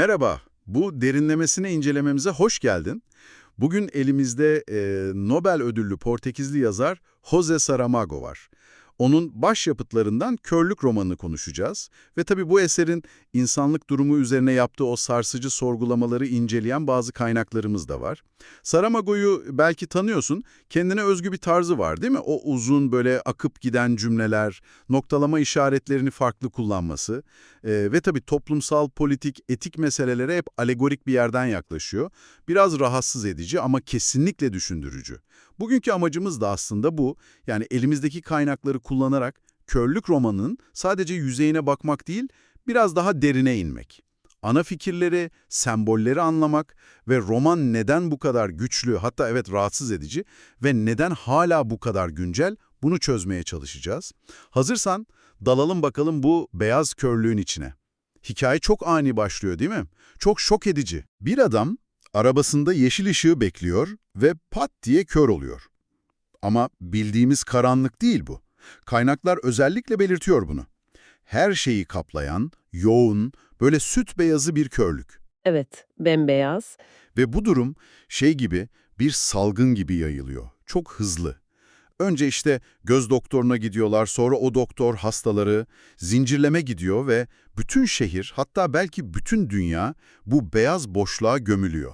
Merhaba, bu derinlemesine incelememize hoş geldin. Bugün elimizde e, Nobel ödüllü Portekizli yazar José Saramago var. Onun başyapıtlarından Körlük romanını konuşacağız ve tabii bu eserin insanlık durumu üzerine yaptığı o sarsıcı sorgulamaları inceleyen bazı kaynaklarımız da var. Saramago'yu belki tanıyorsun, kendine özgü bir tarzı var değil mi? O uzun böyle akıp giden cümleler, noktalama işaretlerini farklı kullanması e, ve tabii toplumsal, politik, etik meselelere hep alegorik bir yerden yaklaşıyor. Biraz rahatsız edici ama kesinlikle düşündürücü. Bugünkü amacımız da aslında bu. Yani elimizdeki kaynakları kullanarak körlük romanının sadece yüzeyine bakmak değil, biraz daha derine inmek. Ana fikirleri, sembolleri anlamak ve roman neden bu kadar güçlü, hatta evet rahatsız edici ve neden hala bu kadar güncel bunu çözmeye çalışacağız. Hazırsan dalalım bakalım bu beyaz körlüğün içine. Hikaye çok ani başlıyor değil mi? Çok şok edici. Bir adam arabasında yeşil ışığı bekliyor ve pat diye kör oluyor. Ama bildiğimiz karanlık değil bu. Kaynaklar özellikle belirtiyor bunu. Her şeyi kaplayan, yoğun, böyle süt beyazı bir körlük. Evet, bembeyaz. Ve bu durum şey gibi bir salgın gibi yayılıyor. Çok hızlı. Önce işte göz doktoruna gidiyorlar, sonra o doktor hastaları, zincirleme gidiyor ve bütün şehir, hatta belki bütün dünya bu beyaz boşluğa gömülüyor.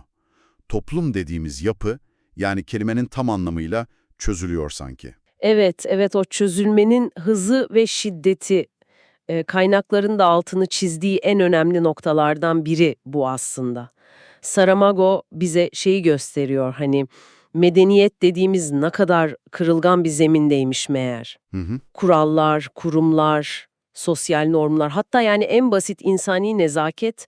Toplum dediğimiz yapı, yani kelimenin tam anlamıyla çözülüyor sanki. Evet, evet o çözülmenin hızı ve şiddeti e, kaynakların da altını çizdiği en önemli noktalardan biri bu aslında. Saramago bize şeyi gösteriyor hani medeniyet dediğimiz ne kadar kırılgan bir zemindeymiş meğer. Hı hı. Kurallar, kurumlar, sosyal normlar hatta yani en basit insani nezaket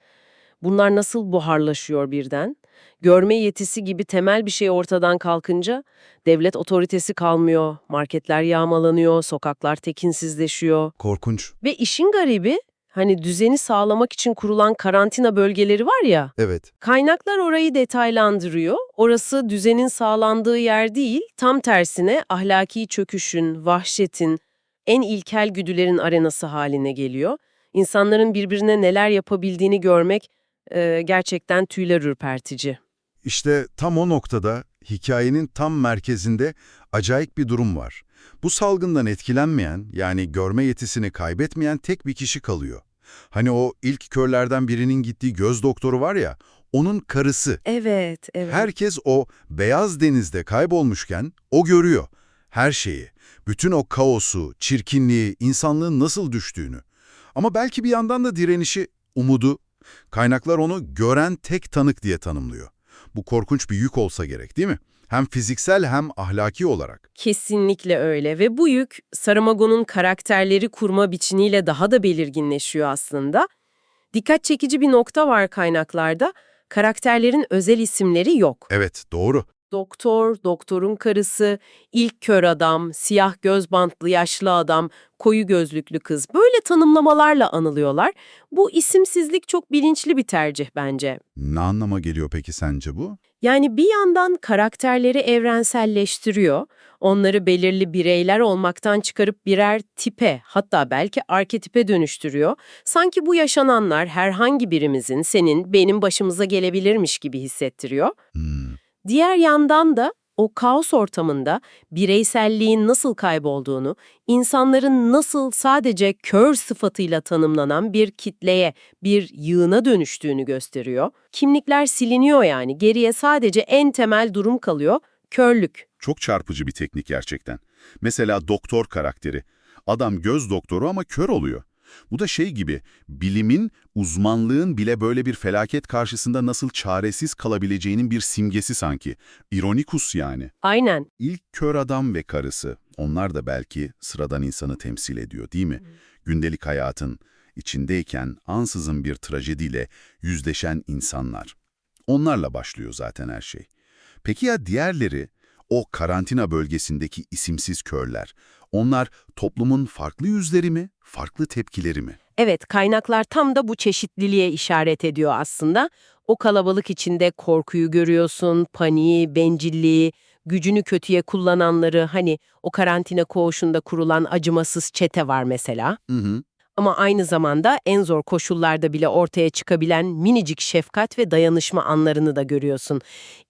bunlar nasıl buharlaşıyor birden? Görme yetisi gibi temel bir şey ortadan kalkınca devlet otoritesi kalmıyor, marketler yağmalanıyor, sokaklar tekinsizleşiyor. Korkunç. Ve işin garibi hani düzeni sağlamak için kurulan karantina bölgeleri var ya, Evet. kaynaklar orayı detaylandırıyor. Orası düzenin sağlandığı yer değil, tam tersine ahlaki çöküşün, vahşetin, en ilkel güdülerin arenası haline geliyor. İnsanların birbirine neler yapabildiğini görmek e, gerçekten tüyler ürpertici. İşte tam o noktada hikayenin tam merkezinde acayip bir durum var. Bu salgından etkilenmeyen, yani görme yetisini kaybetmeyen tek bir kişi kalıyor. Hani o ilk körlerden birinin gittiği göz doktoru var ya, onun karısı. Evet, evet. Herkes o beyaz denizde kaybolmuşken o görüyor. Her şeyi, bütün o kaosu, çirkinliği, insanlığın nasıl düştüğünü. Ama belki bir yandan da direnişi, umudu. Kaynaklar onu gören tek tanık diye tanımlıyor. Bu korkunç bir yük olsa gerek değil mi? Hem fiziksel hem ahlaki olarak. Kesinlikle öyle ve bu yük Saramago'nun karakterleri kurma biçimiyle daha da belirginleşiyor aslında. Dikkat çekici bir nokta var kaynaklarda. Karakterlerin özel isimleri yok. Evet, doğru. Doktor, doktorun karısı, ilk kör adam, siyah göz bantlı yaşlı adam, koyu gözlüklü kız böyle tanımlamalarla anılıyorlar. Bu isimsizlik çok bilinçli bir tercih bence. Ne anlama geliyor peki sence bu? Yani bir yandan karakterleri evrenselleştiriyor, onları belirli bireyler olmaktan çıkarıp birer tipe hatta belki arketipe dönüştürüyor. Sanki bu yaşananlar herhangi birimizin, senin, benim başımıza gelebilirmiş gibi hissettiriyor. Hmm, Diğer yandan da o kaos ortamında bireyselliğin nasıl kaybolduğunu, insanların nasıl sadece kör sıfatıyla tanımlanan bir kitleye, bir yığına dönüştüğünü gösteriyor. Kimlikler siliniyor yani, geriye sadece en temel durum kalıyor, körlük. Çok çarpıcı bir teknik gerçekten. Mesela doktor karakteri. Adam göz doktoru ama kör oluyor. Bu da şey gibi, bilimin, uzmanlığın bile böyle bir felaket karşısında nasıl çaresiz kalabileceğinin bir simgesi sanki. İronikus yani. Aynen. İlk kör adam ve karısı, onlar da belki sıradan insanı temsil ediyor değil mi? Gündelik hayatın içindeyken ansızın bir trajediyle yüzleşen insanlar. Onlarla başlıyor zaten her şey. Peki ya diğerleri, o karantina bölgesindeki isimsiz körler, onlar toplumun farklı yüzleri mi, farklı tepkileri mi? Evet, kaynaklar tam da bu çeşitliliğe işaret ediyor aslında. O kalabalık içinde korkuyu görüyorsun, paniği, bencilliği, gücünü kötüye kullananları, hani o karantina koğuşunda kurulan acımasız çete var mesela. Hı hı. Ama aynı zamanda en zor koşullarda bile ortaya çıkabilen minicik şefkat ve dayanışma anlarını da görüyorsun.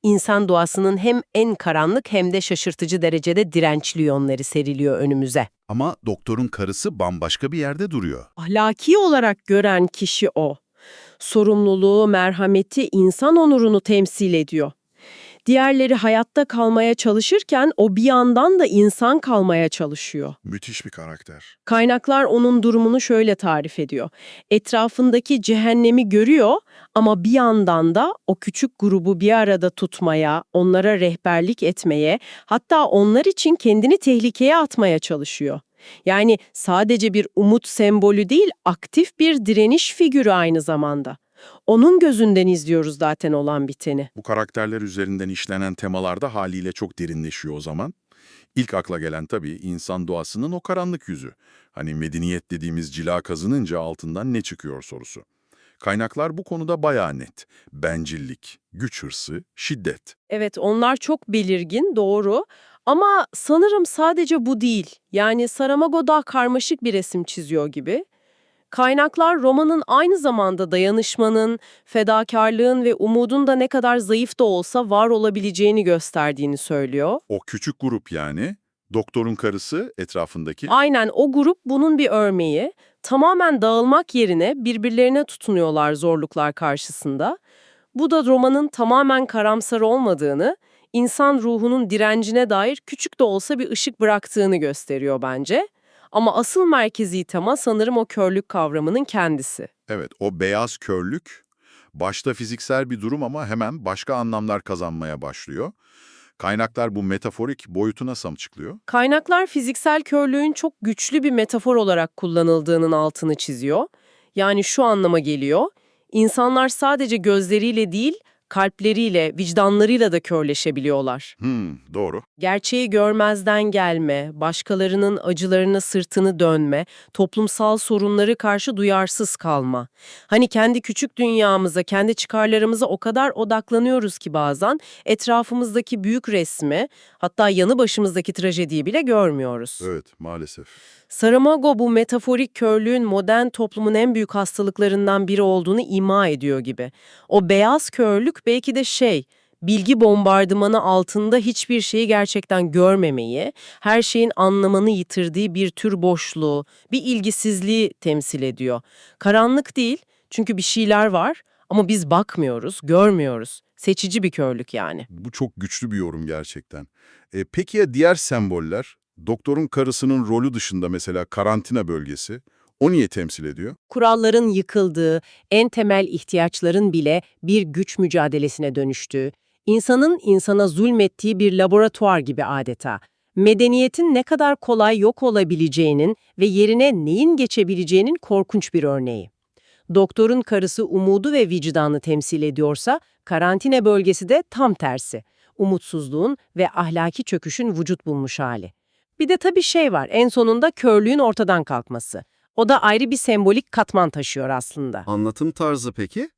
İnsan doğasının hem en karanlık hem de şaşırtıcı derecede dirençli yönleri seriliyor önümüze. Ama doktorun karısı bambaşka bir yerde duruyor. Ahlaki olarak gören kişi o. Sorumluluğu, merhameti, insan onurunu temsil ediyor. Diğerleri hayatta kalmaya çalışırken o bir yandan da insan kalmaya çalışıyor. Müthiş bir karakter. Kaynaklar onun durumunu şöyle tarif ediyor. Etrafındaki cehennemi görüyor ama bir yandan da o küçük grubu bir arada tutmaya, onlara rehberlik etmeye, hatta onlar için kendini tehlikeye atmaya çalışıyor. Yani sadece bir umut sembolü değil, aktif bir direniş figürü aynı zamanda. Onun gözünden izliyoruz zaten olan biteni. Bu karakterler üzerinden işlenen temalarda haliyle çok derinleşiyor o zaman. İlk akla gelen tabii insan doğasının o karanlık yüzü. Hani medeniyet dediğimiz cila kazınınca altından ne çıkıyor sorusu. Kaynaklar bu konuda bayağı net. Bencillik, güç hırsı, şiddet. Evet, onlar çok belirgin, doğru. Ama sanırım sadece bu değil. Yani Saramago daha karmaşık bir resim çiziyor gibi. Kaynaklar romanın aynı zamanda dayanışmanın, fedakarlığın ve umudun da ne kadar zayıf da olsa var olabileceğini gösterdiğini söylüyor. O küçük grup yani, doktorun karısı etrafındaki... Aynen o grup bunun bir örneği. Tamamen dağılmak yerine birbirlerine tutunuyorlar zorluklar karşısında. Bu da romanın tamamen karamsar olmadığını, insan ruhunun direncine dair küçük de olsa bir ışık bıraktığını gösteriyor bence. Ama asıl merkezi tema sanırım o körlük kavramının kendisi. Evet, o beyaz körlük başta fiziksel bir durum ama hemen başka anlamlar kazanmaya başlıyor. Kaynaklar bu metaforik boyutuna samçıklıyor. Kaynaklar fiziksel körlüğün çok güçlü bir metafor olarak kullanıldığının altını çiziyor. Yani şu anlama geliyor. İnsanlar sadece gözleriyle değil, kalpleriyle, vicdanlarıyla da körleşebiliyorlar. Hmm, doğru. Gerçeği görmezden gelme, başkalarının acılarına sırtını dönme, toplumsal sorunları karşı duyarsız kalma. Hani kendi küçük dünyamıza, kendi çıkarlarımıza o kadar odaklanıyoruz ki bazen etrafımızdaki büyük resmi, hatta yanı başımızdaki trajediyi bile görmüyoruz. Evet, maalesef. Saramago bu metaforik körlüğün modern toplumun en büyük hastalıklarından biri olduğunu ima ediyor gibi. O beyaz körlük belki de şey, bilgi bombardımanı altında hiçbir şeyi gerçekten görmemeyi, her şeyin anlamını yitirdiği bir tür boşluğu, bir ilgisizliği temsil ediyor. Karanlık değil çünkü bir şeyler var ama biz bakmıyoruz, görmüyoruz. Seçici bir körlük yani. Bu çok güçlü bir yorum gerçekten. E, peki ya diğer semboller? Doktorun karısının rolü dışında mesela karantina bölgesi. O niye temsil ediyor? kuralların yıkıldığı, en temel ihtiyaçların bile bir güç mücadelesine dönüştüğü, insanın insana zulmettiği bir laboratuvar gibi adeta. Medeniyetin ne kadar kolay yok olabileceğinin ve yerine neyin geçebileceğinin korkunç bir örneği. Doktorun karısı umudu ve vicdanı temsil ediyorsa, karantina bölgesi de tam tersi. Umutsuzluğun ve ahlaki çöküşün vücut bulmuş hali. Bir de tabii şey var, en sonunda körlüğün ortadan kalkması. O da ayrı bir sembolik katman taşıyor aslında. Anlatım tarzı peki?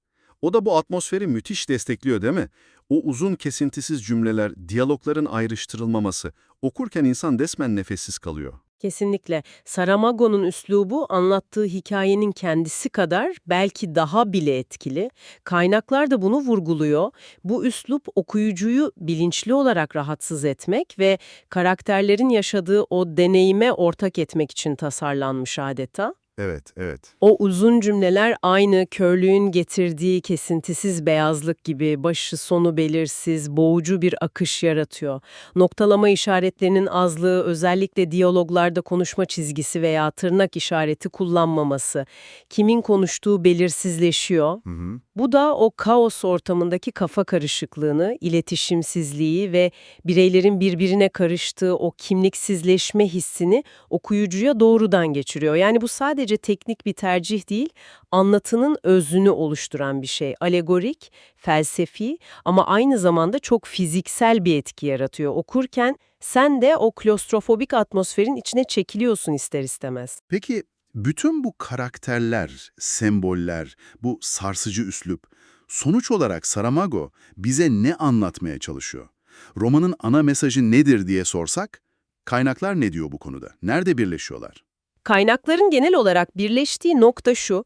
O da bu atmosferi müthiş destekliyor değil mi? O uzun kesintisiz cümleler, diyalogların ayrıştırılmaması, okurken insan resmen nefessiz kalıyor. Kesinlikle. Saramago'nun üslubu anlattığı hikayenin kendisi kadar belki daha bile etkili. Kaynaklar da bunu vurguluyor. Bu üslup okuyucuyu bilinçli olarak rahatsız etmek ve karakterlerin yaşadığı o deneyime ortak etmek için tasarlanmış adeta. Evet, evet. O uzun cümleler aynı körlüğün getirdiği kesintisiz beyazlık gibi başı sonu belirsiz, boğucu bir akış yaratıyor. Noktalama işaretlerinin azlığı, özellikle diyaloglarda konuşma çizgisi veya tırnak işareti kullanmaması, kimin konuştuğu belirsizleşiyor. Hı hı. Bu da o kaos ortamındaki kafa karışıklığını, iletişimsizliği ve bireylerin birbirine karıştığı o kimliksizleşme hissini okuyucuya doğrudan geçiriyor. Yani bu sadece teknik bir tercih değil, anlatının özünü oluşturan bir şey. Alegorik, felsefi ama aynı zamanda çok fiziksel bir etki yaratıyor. Okurken sen de o klostrofobik atmosferin içine çekiliyorsun ister istemez. Peki bütün bu karakterler, semboller, bu sarsıcı üslup, sonuç olarak Saramago bize ne anlatmaya çalışıyor? Romanın ana mesajı nedir diye sorsak, kaynaklar ne diyor bu konuda? Nerede birleşiyorlar? Kaynakların genel olarak birleştiği nokta şu,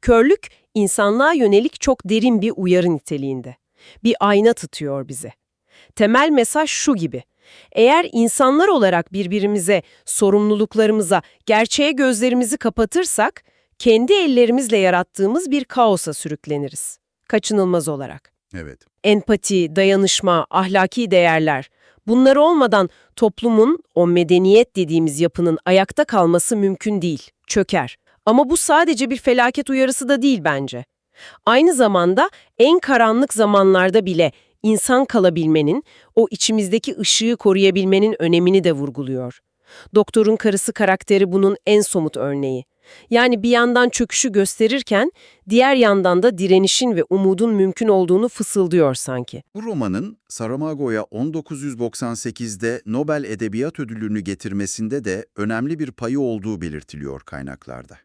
körlük insanlığa yönelik çok derin bir uyarı niteliğinde. Bir ayna tutuyor bize. Temel mesaj şu gibi, eğer insanlar olarak birbirimize, sorumluluklarımıza, gerçeğe gözlerimizi kapatırsak, kendi ellerimizle yarattığımız bir kaosa sürükleniriz. Kaçınılmaz olarak. Evet. Empati, dayanışma, ahlaki değerler. Bunlar olmadan toplumun, o medeniyet dediğimiz yapının ayakta kalması mümkün değil, çöker. Ama bu sadece bir felaket uyarısı da değil bence. Aynı zamanda en karanlık zamanlarda bile insan kalabilmenin, o içimizdeki ışığı koruyabilmenin önemini de vurguluyor. Doktorun karısı karakteri bunun en somut örneği. Yani bir yandan çöküşü gösterirken, diğer yandan da direnişin ve umudun mümkün olduğunu fısıldıyor sanki. Bu romanın Saramago'ya 1998'de Nobel Edebiyat Ödülünü getirmesinde de önemli bir payı olduğu belirtiliyor kaynaklarda.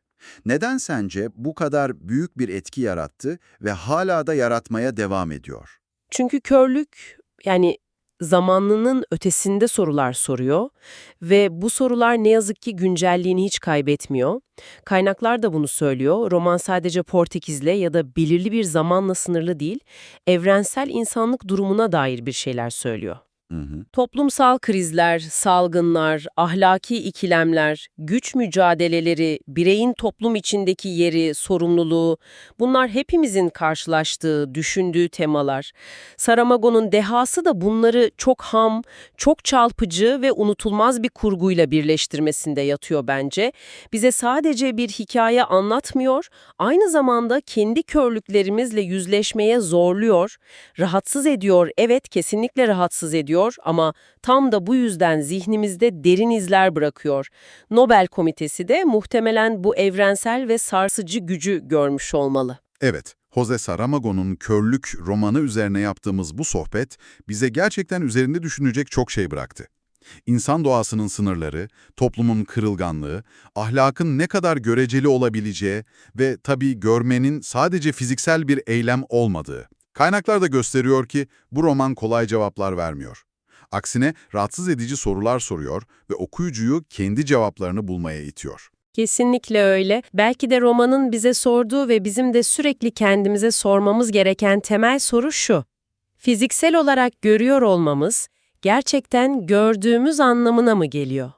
Neden sence bu kadar büyük bir etki yarattı ve hala da yaratmaya devam ediyor? Çünkü körlük, yani zamanlının ötesinde sorular soruyor ve bu sorular ne yazık ki güncelliğini hiç kaybetmiyor. Kaynaklar da bunu söylüyor. Roman sadece Portekiz'le ya da belirli bir zamanla sınırlı değil, evrensel insanlık durumuna dair bir şeyler söylüyor. Toplumsal krizler, salgınlar, ahlaki ikilemler, güç mücadeleleri, bireyin toplum içindeki yeri, sorumluluğu, bunlar hepimizin karşılaştığı, düşündüğü temalar. Saramago'nun dehası da bunları çok ham, çok çarpıcı ve unutulmaz bir kurguyla birleştirmesinde yatıyor bence. Bize sadece bir hikaye anlatmıyor, aynı zamanda kendi körlüklerimizle yüzleşmeye zorluyor, rahatsız ediyor, evet kesinlikle rahatsız ediyor ama tam da bu yüzden zihnimizde derin izler bırakıyor. Nobel Komitesi de muhtemelen bu evrensel ve sarsıcı gücü görmüş olmalı. Evet, Jose Saramago'nun Körlük romanı üzerine yaptığımız bu sohbet bize gerçekten üzerinde düşünecek çok şey bıraktı. İnsan doğasının sınırları, toplumun kırılganlığı, ahlakın ne kadar göreceli olabileceği ve tabii görmenin sadece fiziksel bir eylem olmadığı. Kaynaklar da gösteriyor ki bu roman kolay cevaplar vermiyor. Aksine rahatsız edici sorular soruyor ve okuyucuyu kendi cevaplarını bulmaya itiyor. Kesinlikle öyle. Belki de romanın bize sorduğu ve bizim de sürekli kendimize sormamız gereken temel soru şu. Fiziksel olarak görüyor olmamız gerçekten gördüğümüz anlamına mı geliyor?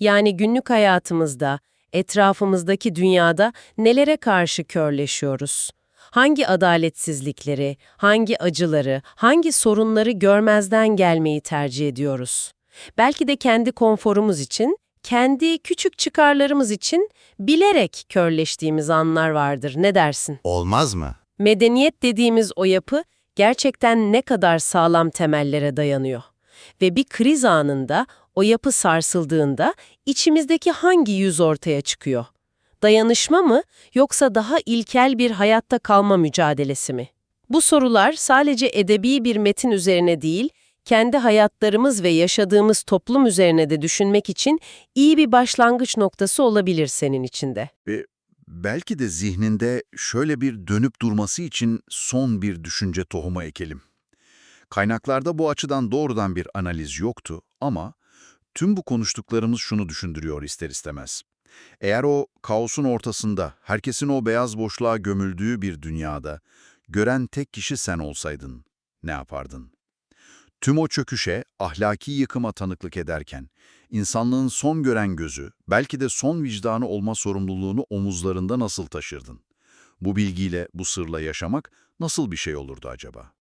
Yani günlük hayatımızda, etrafımızdaki dünyada nelere karşı körleşiyoruz? Hangi adaletsizlikleri, hangi acıları, hangi sorunları görmezden gelmeyi tercih ediyoruz? Belki de kendi konforumuz için, kendi küçük çıkarlarımız için bilerek körleştiğimiz anlar vardır. Ne dersin? Olmaz mı? Medeniyet dediğimiz o yapı gerçekten ne kadar sağlam temellere dayanıyor. Ve bir kriz anında o yapı sarsıldığında içimizdeki hangi yüz ortaya çıkıyor? Dayanışma mı yoksa daha ilkel bir hayatta kalma mücadelesi mi? Bu sorular sadece edebi bir metin üzerine değil, kendi hayatlarımız ve yaşadığımız toplum üzerine de düşünmek için iyi bir başlangıç noktası olabilir senin içinde. Belki de zihninde şöyle bir dönüp durması için son bir düşünce tohumu ekelim. Kaynaklarda bu açıdan doğrudan bir analiz yoktu ama tüm bu konuştuklarımız şunu düşündürüyor ister istemez. Eğer o kaosun ortasında, herkesin o beyaz boşluğa gömüldüğü bir dünyada, gören tek kişi sen olsaydın, ne yapardın? Tüm o çöküşe, ahlaki yıkıma tanıklık ederken, insanlığın son gören gözü, belki de son vicdanı olma sorumluluğunu omuzlarında nasıl taşırdın? Bu bilgiyle, bu sırla yaşamak nasıl bir şey olurdu acaba?